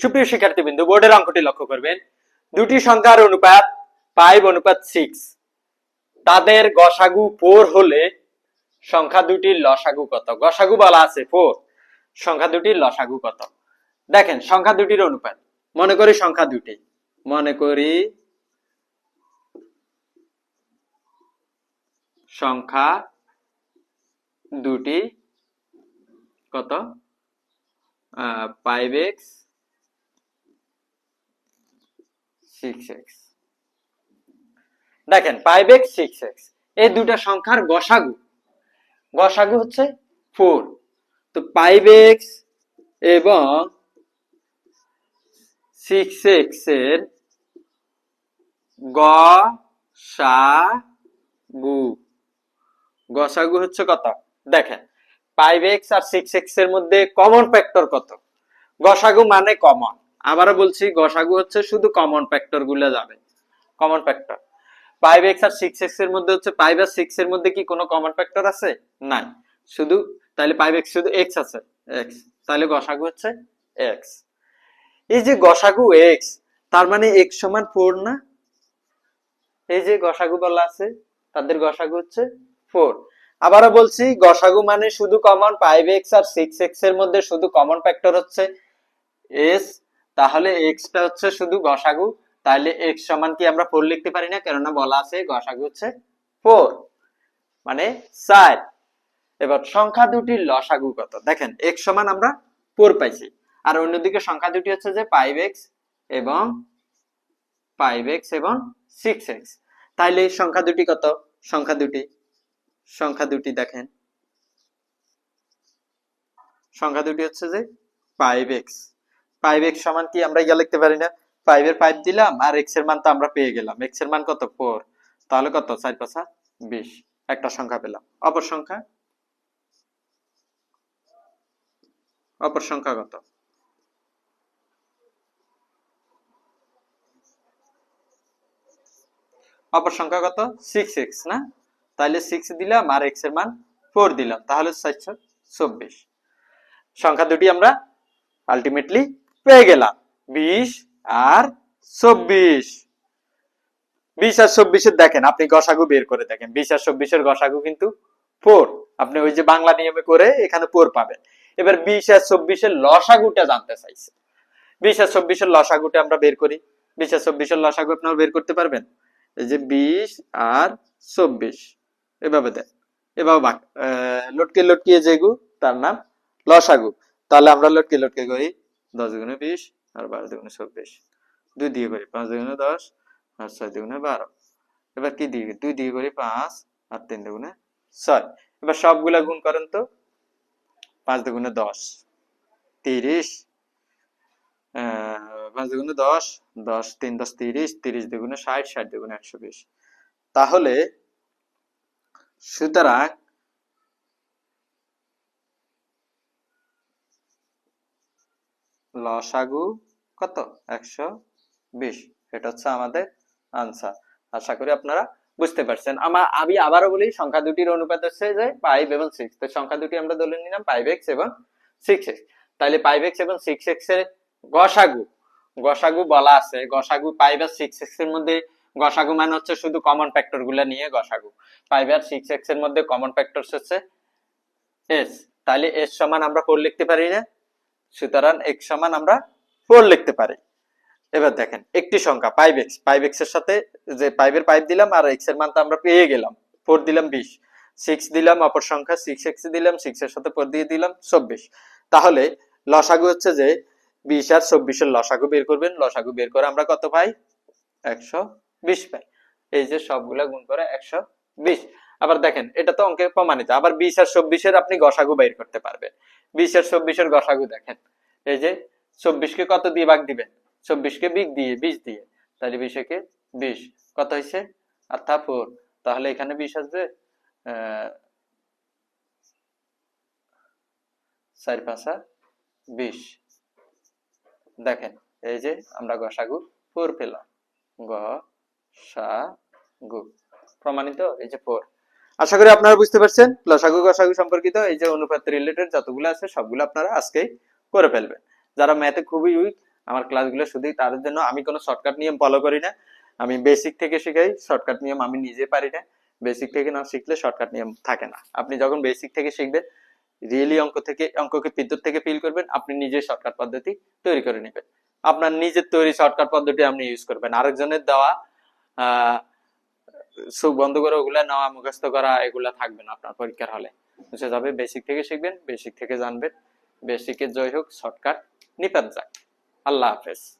সুপ্রিয় শিক্ষার্থীবৃন্দ, বোর্ডের অঙ্কটি লক্ষ্য করবেন। দুটি সংখ্যার অনুপাত ফাইভ অনুপাত সিক্স তাদের গসাগু ফোর হলে সংখ্যা দুটির লসাগু কত? গসাগু বলা আছে ফোর সংখ্যা দুটির লসাগু কত? দেখেন, সংখ্যা দুটির অনুপাত। মনে করি সংখ্যা দুটি। মনে করি সংখ্যা দুটি কত? ফাইভ এক্স দেখেন ফাইভ সিক্স এক্স এই দুটা সংখ্যার গসাগু। গসাগু হচ্ছে ফোর তো ফাইভ এক্স এবং সিক্স এক্সের গসাগু। গসাগু হচ্ছে কত? দেখেন ফাইভ এক্স আর সিক্স এক্সের মধ্যে কমন ফ্যাক্টর কত? গসাগু মানে কমন আবারও বলছি, গসাগু হচ্ছে শুধু কমন ফ্যাক্টরগুলো যাবে কমন ফ্যাক্টর ফাইভ এক্স আর সিক্স এক্সের মধ্যে হচ্ছে ফাইভ আর সিক্স এর মধ্যে কি কোনো কমন ফ্যাক্টর আছে? নাই। শুধু, তাহলে ফাইভ এক্স শুধু এক্স আছে এক্স তাহলে গসাগু হচ্ছে এক্স এই যে গসাগু এক্স তার মানে এক্স সমান ফোর না? এই যে গসাগু বলা আছে, তাদের গসাগু হচ্ছে ফোর আবারও বলছি, গসাগু মানে শুধু কমন ফাইভ এক্স আর সিক্স এক্সের মধ্যে শুধু কমন ফ্যাক্টর হচ্ছে এস তাহলে এক্সটা হচ্ছে শুধু গসাগু তাহলে এক্স সমান কি আমরা ফোর লিখতে পারি না? কেননা বলা আছে গসাগু হচ্ছে ফোর মানে চার। এবার সংখ্যা দুটির লসাগু কত? দেখেন এক্স সমান আমরা ফোর পাইছি। আর অন্যদিকে সংখ্যা দুটি হচ্ছে যে ফাইভ এক্স এবং ফাইভ এক্স এবং সিক্স এক্স এই সংখ্যা দুটি কত? সংখ্যা দুটি। সংখ্যা দুটি দেখেন। সংখ্যা দুটি হচ্ছে যে ফাইভ এক্স ফাইভ এক্স সমান কি আমরা ইয়া লিখতে পারি না? ফাইভ এর ফাইভ দিলাম আর এক্সের মান তো আমরা পেয়ে গেলাম। এক্সের মান কত? ফোর তাহলে কত? চার পাঁচা বিশ। একটা সংখ্যা পেলাম। অপর সংখ্যা? অপর সংখ্যা কত? অপর সংখ্যা কত? সিক্স এক্স না? তাহলে সিক্স দিলাম আর এক্সের মান ফোর দিলাম। তাহলে চারশো চব্বিশ। সংখ্যা দুটি আমরা আলটিমেটলি পেয়ে গেলাম। বিশ আর চব্বিশ। বিশ আর চব্বিশের দেখেন, আপনি গসাগু বের করে দেখেন। বিশ আর চব্বিশের গসাগু কিন্তু ফোর। আপনি ওই যে বাংলা নিয়মে করে এখানে ফোর পাবেন। এবার বিশ আর চব্বিশের লসাগুটা জানতে চাইছে। বিশ আর চব্বিশের লসাগুটা আমরা বের করি। বিশ আর চব্বিশের লসাগু আপনারা বের করতে পারবেন। এই যে বিশ আর চব্বিশ। এভাবে দেন। এভাবে বাক লটকে লটকিয়ে যেগু তার নাম লসাগু। তাহলে আমরা লটকে লটকে করি। দশ দুগুণে বিশ আর বারো দুগুণে চব্বিশ। দুই দিয়ে করি পাঁচ দুগুণে দশ আর ছয় দুগুণে বারো। এবার কি দিয়ে দুই দিয়ে করি পাঁচ আর তিন দুগুণে ছয়। এবার সবগুলা গুণ করেন তো। পাঁচ দুগুণে দশ, তিরিশ পাঁচ দুগুণে দশ দশ, তিন, দশ, তিরিশ তিরিশ দুগুণে ষাট ষাট দুগুণে একশো বিশ। তাহলে সুতরাং লসাগু কত? একশো বিশ। এটা হচ্ছে আমাদের আনসার আশা করি আপনারা বুঝতে পারছেন। আমার আমি আবারও বলি, সংখ্যা দুটির অনুপাত হচ্ছে যে ফাইভ এবং সিক্স তো সংখ্যা দুটি আমরা ধরে নিলাম ফাইভ এক্স এবং সিক্স এক্স তাহলে ফাইভ এক্স এবং সিক্স এক্সের গসাগু। গসাগু বলা আছে। গসাগু ফাইভ আর সিক্স এক্সের মধ্যে গসাগু মানে হচ্ছে শুধু কমন ফ্যাক্টরগুলা নিয়ে গসাগু। ফাইভ আর সিক্স এক্সের মধ্যে কমন ফ্যাক্টর হচ্ছে এস তাহলে এস সমান আমরা ফোর লিখতে পারি না। সুতরাং এক্স সমান আমরা ফোর লিখতে পারি। এবার দেখেন, একটি সংখ্যা ফাইভ এক্স ফাইভ এক্সের সাথে যে ফাইভের ফাইভ দিলাম আর এক্সের মান তো আমরা পেয়ে গেলাম। ফোর দিলাম বিশ সিক্স দিলাম, অপর সংখ্যা সিক্স এক্স দিলাম সিক্স এর সাথে ফোর দিয়ে দিলাম, চব্বিশ। তাহলে লসাগু হচ্ছে যে বিশ আর চব্বিশের লসাগু বের করবেন, লসাগু বের করে আমরা কত পাই? একশো বিশ পাই। এই যে সবগুলা গুণ করে একশো বিশ। আবার দেখেন, এটা তো অঙ্কে প্রমাণিত। আবার বিশ আর চব্বিশের আপনি গসাগু বের করতে পারবেন। বিশ আর চব্বিশের গসাগু দেখেন, এই যে চব্বিশকে কত দিয়ে ভাগ দিবেন? চব্বিশকে বিগ দিয়ে, বিশ দিয়ে। তাহলে বিশকে বিশ, কত হয়েছে? অর্থাৎ ফোর। তাহলে এখানে বিশ আসবে চার পাঁচা বিশ। দেখেন, এই যে আমরা গসাগু ফোর পেলাম। গ সা গু প্রমাণিত? এই যে ফোর। আশা করি আপনারা বুঝতে পারছেন। লসাগু গসাগু সম্পর্কিত এই যে অনুপাত রিলেটেড যতগুলো আছে, সবগুলো আপনারা আজকেই করে ফেলবেন। যারা ম্যাথে খুবই উইক আমার ক্লাসগুলো শুধুই তাদের জন্য আমি কোনো শর্টকাট নিয়ম ফলো করি না। আমি বেসিক থেকে শিখাই শর্টকাট নিয়ম আমি নিজে পারি না। বেসিক থেকে না শিখলে শর্টকাট নিয়ম থাকে না। আপনি যখন বেসিক থেকে শিখবেন রিয়েলি অঙ্ক থেকে, অঙ্ককে বিদ্যুৎ থেকে ফিল করবেন, আপনি নিজে শর্টকাট পদ্ধতি তৈরি করে নেবেন। আপনার নিজের তৈরি শর্টকাট পদ্ধতি আপনি ইউজ করবেন। আরেকজনের দেওয়া চোখ বন্ধ করে ওগুলা নেওয়া মুখস্থ করা, এগুলা থাকবে না আপনার পরীক্ষার হলে। বুঝে যাবে বেসিক থেকে শিখবেন বেসিক থেকে জানবেন। বেসিকের জয় হোক শর্টকাট নিপাত যাক। আল্লাহ হাফেজ।